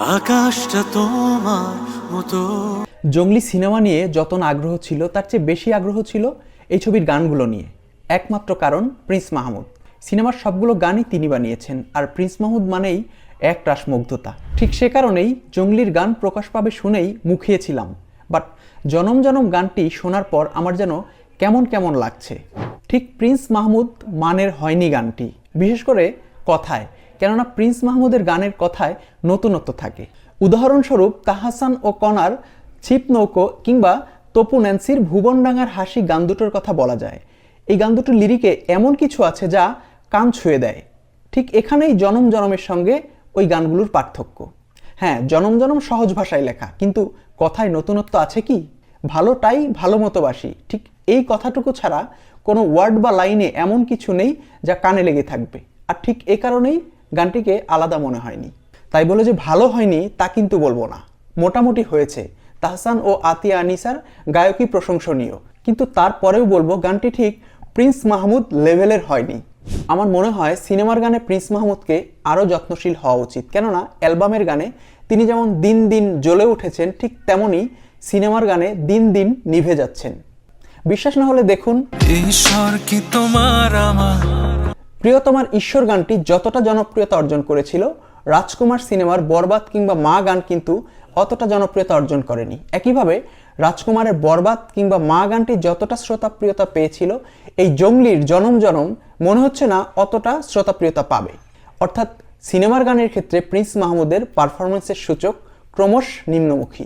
আকাশটা তোমার মতো। জঙ্গলি সিনেমা নিয়ে যত আগ্রহ ছিল, তার চেয়ে বেশি আগ্রহ ছিল এই ছবির গানগুলো নিয়ে। একমাত্র কারণ প্রিন্স মাহমুদ। সিনেমার সবগুলো গানই তিনি বানিয়েছেন, আর প্রিন্স মাহমুদ মানেই এক রাস মুগ্ধতা ঠিক সে কারণেই জঙ্গলির গান প্রকাশ পাবে শুনেই মুখিয়েছিলাম। বাট জনম জনম গানটি শোনার পর আমার যেন কেমন কেমন লাগছে। ঠিক প্রিন্স মাহমুদ মানের হয়নি গানটি, বিশেষ করে কথায়। কেননা প্রিন্স মাহমুদের গানের কথায় নতুনত্ব থাকে। উদাহরণস্বরূপ তাহাসান ও কনার ছিপ নৌকো কিংবা তপু ন্যান্সির ভুবনডাঙ্গার হাসি গান দুটোর কথা বলা যায়। এই গান দুটোর লিরিকে এমন কিছু আছে যা কান ছুঁয়ে দেয়। ঠিক এখানেই জনম জনমের সঙ্গে ওই গানগুলোর পার্থক্য। হ্যাঁ জনম জনম সহজ ভাষায় লেখা, কিন্তু কথায় নতুনত্ব আছে কি? ভালোটাই ভালো মতো বাসি ঠিক এই কথাটুকু ছাড়া কোনো ওয়ার্ড বা লাইনে এমন কিছু নেই যা কানে লেগে থাকবে। আর ঠিক এ কারণেই গানটিকে আলাদা মনে হয়নি। তাই বলে যে ভালো হয়নি, তা কিন্তু বলব না। মোটামুটি হয়েছে। তাহসান ও আতিয়া আনিসার গায়কই প্রশংসনীয়। কিন্তু তারপরেও বলব গানটি ঠিক প্রিন্স মাহমুদ লেভেলের হয়নি। আমার মনে হয় সিনেমার গানে প্রিন্স মাহমুদকে আরও যত্নশীল হওয়া উচিত। কেননা অ্যালবামের গানে তিনি যেমন দিন দিন জ্বলে উঠেছেন, ঠিক তেমনই সিনেমার গানে দিন দিন নিভে যাচ্ছেন। বিশ্বাস না হলে দেখুন। ঈশ্বর কি তোমার আমার প্রিয়তমার ঈশ্বর গানটি যতটা জনপ্রিয়তা অর্জন করেছিল, রাজকুমার সিনেমার বরবাদ কিংবা মা গান কিন্তু অতটা জনপ্রিয়তা অর্জন করেনি। একইভাবে, রাজকুমারের বরবাদ কিংবা মা গানটি যতটা শ্রোতাপ্রিয়তা পেয়েছিল, এই জঙ্গলির জনম জনম মনে হচ্ছে না অতটা শ্রোতাপ্রিয়তা পাবে। অর্থাৎ, সিনেমার গানের ক্ষেত্রে প্রিন্স মাহমুদের পারফরমেন্সের সূচক ক্রমশ নিম্নমুখী।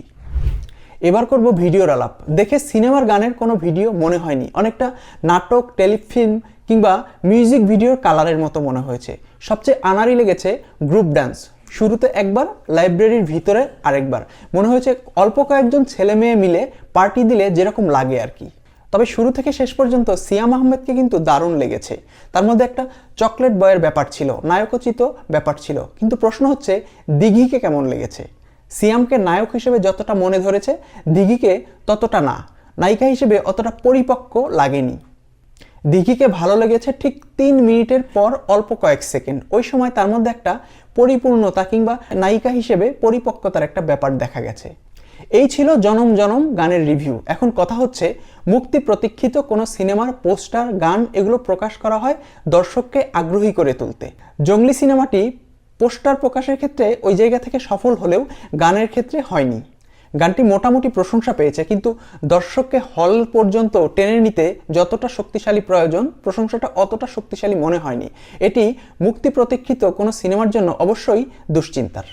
এবার করব ভিডিওর আলাপ। দেখে সিনেমার গানের কোনো ভিডিও মনে হয়নি। অনেকটা নাটক, টেলিফিল্ম কিংবা মিউজিক ভিডিওর কালারের মতো মনে হয়েছে। সবচেয়ে আনারি লেগেছে গ্রুপ ডান্স। শুরুতে একবার, লাইব্রেরির ভিতরে আরেকবার। মনে হয়েছে অল্প কয়েকজন ছেলে মেয়ে মিলে পার্টি দিলে যেরকম লাগে আর কি। তবে শুরু থেকে শেষ পর্যন্ত সিয়াম আহমেদকে কিন্তু দারুণ লেগেছে। তার মধ্যে একটা চকলেট বয়ের ব্যাপার ছিল, নায়কোচিত ব্যাপার ছিল। কিন্তু প্রশ্ন হচ্ছে, দিঘিকে কেমন লেগেছে? সিয়ামকে নায়ক হিসেবে যতটা মনে ধরেছে, দিঘিকে ততটা না। নায়িকা হিসেবে অতটা পরিপক্ক লাগেনি। দিঘিকে ভালো লেগেছে ঠিক তিন মিনিটের পর অল্প কয়েক সেকেন্ড। ওই সময় তার মধ্যে একটা পরিপূর্ণতা কিংবা নায়িকা হিসেবে পরিপক্কতার একটা ব্যাপার দেখা গেছে। এই ছিল জনম জনম গানের রিভিউ। এখন কথা হচ্ছে, মুক্তি প্রতীক্ষিত কোনো সিনেমার পোস্টার, গান এগুলো প্রকাশ করা হয় দর্শককে আগ্রহী করে তুলতে। জঙ্গলি সিনেমাটি পোস্টার প্রকাশের ক্ষেত্রে ওই জায়গা থেকে সফল হলেও গানের ক্ষেত্রে হয়নি। গানটি মোটামুটি প্রশংসা পেয়েছে, কিন্তু দর্শককে হল পর্যন্ত টেনে নিতে যতটা শক্তিশালী প্রয়োজন, প্রশংসাটা অতটা শক্তিশালী মনে হয়নি। এটি মুক্তি প্রতীক্ষিত কোনো সিনেমার জন্য অবশ্যই দুশ্চিন্তার।